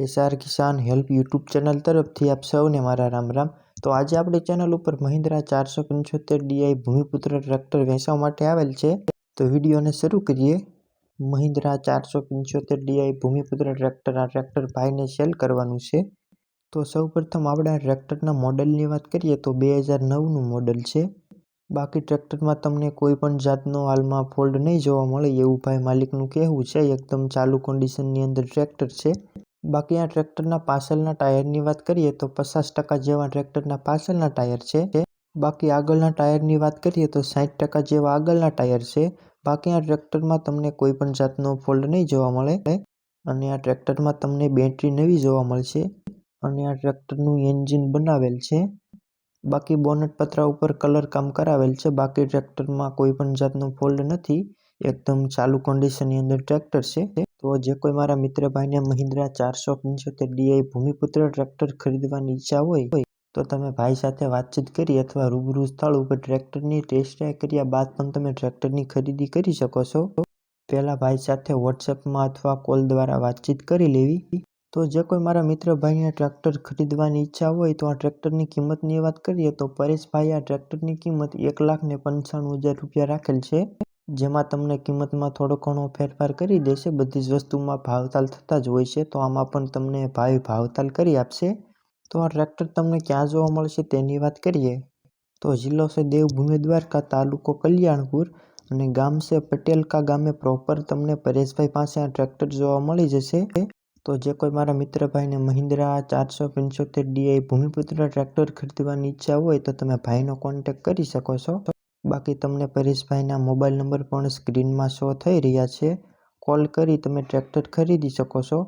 SR Kisan help YouTube channel તરફથી આપ સૌને મારા રામ રામ. તો આજે આપણે ચેનલ ઉપર મહિન્દ્રા ચારસો પંચોતેર ડીઆઈ ભૂમિપુત્ર ટ્રેક્ટર વેચવા માટે આવેલ છે. તો વિડીયોને શરૂ કરીએ. મહિન્દ્રા ચારસો પંચોતેર ડીઆઈ ભૂમિપુત્ર ટ્રેક્ટર. આ ટ્રેક્ટર ભાઈને સેલ કરવાનું છે. તો સૌપ્રથમ આપણે આ ટ્રેક્ટરના મોડલની વાત કરીએ તો બે હજાર નવનું મોડલ છે. બાકી ટ્રેક્ટરમાં તમને કોઈ પણ જાતનો હાલમાં ફોલ્ડ નહીં જોવા મળે એવું ભાઈ માલિકનું કહેવું છે. એકદમ ચાલુ કન્ડિશનની અંદર ટ્રેક્ટર છે. બાકી આ ટ્રેક્ટરના પાછળના ટાયરની વાત કરીએ તો પચાસ ટકા જેવા ટ્રેક્ટરના પાછળના ટાયર છે. બાકી આગળના ટાયરની વાત કરીએ તો સાઠ ટકા જેવા આગળના ટાયર છે. બાકી આ ટ્રેક્ટરમાં તમને કોઈ પણ જાતનો ફોલ્ડ નહીં જોવા મળે અને આ ટ્રેક્ટરમાં તમને બેટરી નવી જોવા મળશે અને આ ટ્રેક્ટરનું એન્જિન બનાવેલ છે. બાકી બોનટ પતરા ઉપર કલર કામ કરાવેલ છે. બાકી ટ્રેક્ટરમાં કોઈ પણ જાતનો ફોલ્ડ નથી. એકદમ ચાલુ કન્ડિશનની અંદર ટ્રેક્ટર છે. તો જે કોઈ મારા મિત્ર ભાઈને મહિન્દ્રા ચારસો પંચોતેર ડીઆઈ ભૂમિપુત્ર ટ્રેક્ટર ખરીદવાની ઈચ્છા હોય, તો તમે ભાઈ સાથે વાતચીત કરી અથવા રૂબરૂ સ્થળ ઉપર ટ્રેક્ટરની ટેસ્ટ ડ્રાઈવ કર્યા બાદ પણ તમે ટ્રેક્ટરની ખરીદી કરી શકો છો. પહેલાં ભાઈ સાથે વોટ્સએપમાં અથવા કોલ દ્વારા વાતચીત કરી લેવી. તો જે કોઈ મારા મિત્ર ભાઈને ટ્રેક્ટર ખરીદવાની ઈચ્છા હોય તો આ ટ્રેક્ટરની કિંમતની વાત કરીએ તો પરેશભાઈ આ ટ્રેક્ટરની કિંમત એક લાખ ને પંચાણું હજાર રૂપિયા રાખેલ છે. જેમાં તમને કિંમતમાં થોડો ઘણો ફેરફાર કરી દેશે, બધી જ વસ્તુમાં ભાવતાલ થતા જ હોય છે, તો આમાં પણ તમને ભાઈ ભાવતાલ કરી આપશે. તો આ ટ્રેક્ટર તમને ક્યાં જોવા મળશે તેની વાત કરીએ. તો જિલ્લો છે દેવભૂમિ દ્વારકા, તાલુકો કલ્યાણપુર અને ગામ છે પટેલકા ગામે પ્રોપર તમને પરેશભાઈ પાસે આ ટ્રેક્ટર જોવા મળી જશે. તો જે કોઈ મારા મિત્ર ભાઈને મહિન્દ્રા ચારસો પંચોતેર ડીઆઈ ભૂમિપુત્ર ટ્રેક્ટર ખરીદવાની ઈચ્છા હોય તો તમે ભાઈનો કોન્ટેક કરી શકો છો. બાકી તમને પરેશભાઈના મોબાઈલ નંબર પણ સ્ક્રીનમાં શો થઈ રહ્યા છે. કોલ કરી તમે ટ્રેક્ટર ખરીદી શકો છો.